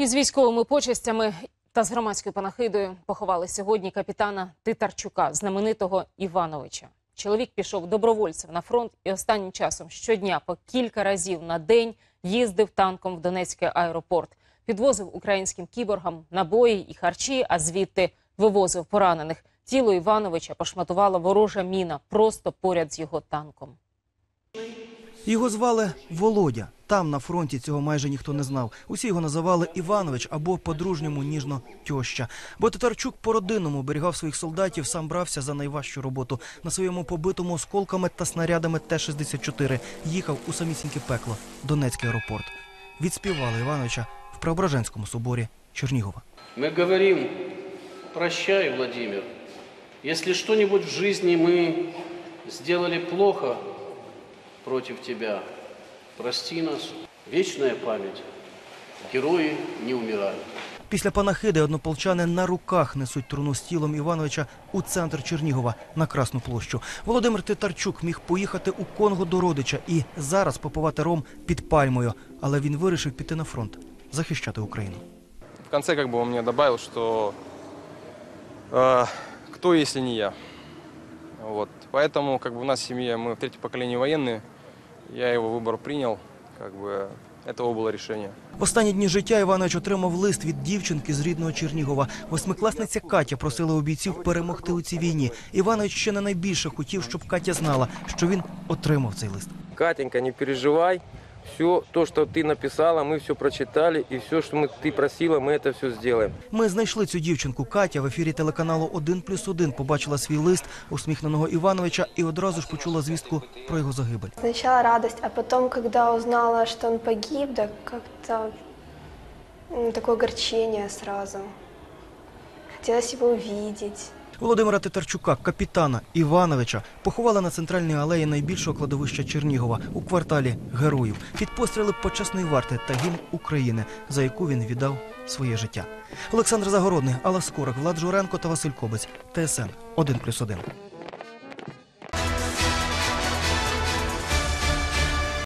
Із військовими почестями та з громадською панахидою поховали сьогодні капітана Титарчука, знаменитого Івановича. Чоловік пішов добровольцем на фронт і останнім часом щодня по кілька разів на день їздив танком в Донецький аеропорт, підвозив українським кіборгам набої і харчі, а звідти вивозив поранених. Тіло Івановича пошматувала ворожа міна просто поряд з його танком. Його звали Володя. Там на фронті цього майже ніхто не знав. Усі його називали Іванович або по-дружньому ніжно тьоща. Бо Татарчук по-родинному оберігав своїх солдатів, сам брався за найважчу роботу. На своєму побитому осколками та снарядами Т-64 їхав у самісіньке пекло Донецький аеропорт. Відспівали Івановича в Преображенському соборі Чернігова. Мы говорим, прощай, Владимир. Если что-нибудь в жизни мы сделали плохо против тебя, прости нас. Вечная память. Герои не умирают. Після панахиди однополчани на руках несуть труну з тілом Івановича у центр Чернігова на Красну площу. Володимир Титарчук міг поїхати у Конго до родича і зараз попивати ром під пальмою, але він вирішив піти на фронт захищати Україну. В конце как бы он мне добавил, что э, кто, если не я. Вот. Поэтому как бы у нас в семье, мы в третьем поколении военные, я его выбор принял, как бы это его было решение. В останні дні життя Іванович отримав лист від дівчинки з рідного Чернігова. Восьмикласниця Катя просила у бійців перемогти у цій війні. Іванович ще не найбільше хотів, щоб Катя знала, що він отримав цей лист. Катенька, не переживай. Все то, что ты написала, мы все прочитали, и все, что мы, ты просила, мы это все сделаем. Ми знайшли цю дівчинку. Катя в ефірі телеканалу «1 плюс 1» побачила свій лист усміхненого Івановича і одразу ж почула звістку про його загибель. Сначала радость, а потом, когда узнала, что он погиб, да как-то м, такое огорчение сразу. Хотелось его увидеть. Володимира Титарчука, капітана Івановича, поховали на центральній алеї найбільшого кладовища Чернігова у кварталі Героїв під постріли почесної варти та гімн України, за яку він віддав своє життя. Олександр Загородний, Алла Скорик, Влад Журенко та Василь Кобець. ТСН 1+,1.